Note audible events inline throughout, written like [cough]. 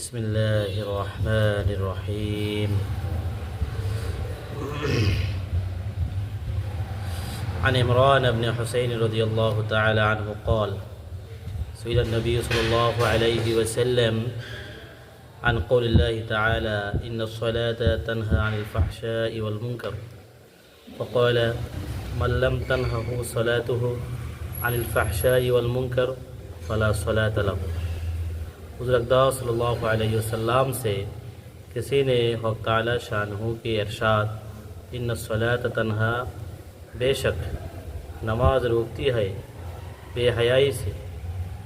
بسم الله الرحمن الرحيم. [clears throat] عن عمران بن حسين رضي الله تعالى عنه قال سئل النبي صلى الله عليه وسلم عن قول الله تعالى إن الصلاة تنهى عن الفحشاء والمنكر. وقال من لم تنهه صلاته عن الفحشاء والمنكر فلا صلاة له. حضر اقدار صلی اللہ علیہ وسلم سے کسی نے حق تعالی شانہو کے ارشاد، ان نسلات تنہا، بے شک نماز روکتی ہے بے حیائی سے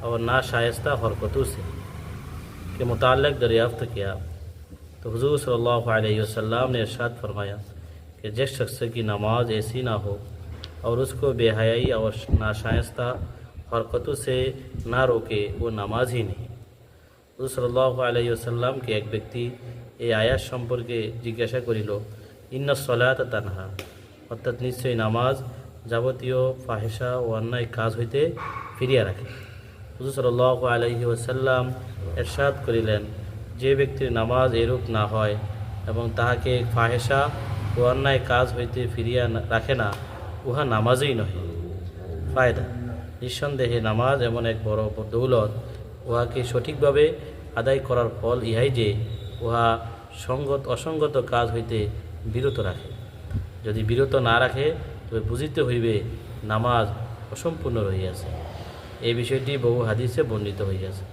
اور ناشائستہ حرکتوں سے کے متعلق دریافت کیا۔ تو حضور صلی اللہ علیہ وسلم نے ارشاد فرمایا کہ جس شخص کی نماز ایسی نہ ہو اور اس کو بے حیائی اور ناشائستہ حرکتوں سے نہ روکے، وہ نماز ہی نہیں۔ হুজুর সাল্লাহ আলাই আসাল্লামকে এক ব্যক্তি এই আয়াত সম্পর্কে জিজ্ঞাসা করিল, ইন্না সলাত তানহা। অর্থাৎ নিশ্চয়ই নামাজ যাবতীয় ফাহেসা ও অন্যায় কাজ হইতে ফিরিয়া রাখে। হুজুর সাল্লাহ আলহি ওসাল্লাম এরশাদ করিলেন, যে ব্যক্তির নামাজ এরূপ না হয় এবং তাহাকে ফাহেসা ও অন্যায় কাজ হইতে ফিরিয়া রাখে না, উহা নামাজই নহে। ফায়দা, নিঃসন্দেহে নামাজ এমন এক বড় দৌলত উহাকে সঠিকভাবে আদায় করার ফল ইহাই যে উহা সঙ্গত অসঙ্গত কাজ হইতে বিরত রাখে। যদি বিরত না রাখে, তবে বুঝিতে হইবে নামাজ অসম্পূর্ণ রহিয়াছে। এই বিষয়টি বহু হাদিসে বর্ণিত হইয়াছে।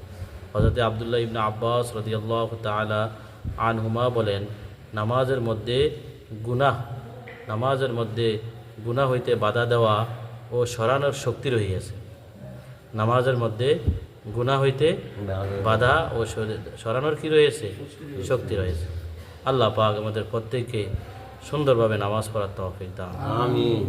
হজরত আবদুল্লাহ ইবনা আব্বাস রদিয়াল্লাহ তালা আনহুমা বলেন, নামাজের মধ্যে গুনাহ, নামাজের মধ্যে গুনাহ হইতে বাধা দেওয়া ও সরানোর শক্তি রহিয়াছে। নামাজের মধ্যে গুনাহ হইতে বাধা ও সরানোর কি রয়েছে? শক্তি রয়েছে। আল্লাহ পাক আমাদের প্রত্যেককে সুন্দরভাবে নামাজ পড়ার তৌফিক দান আমিন।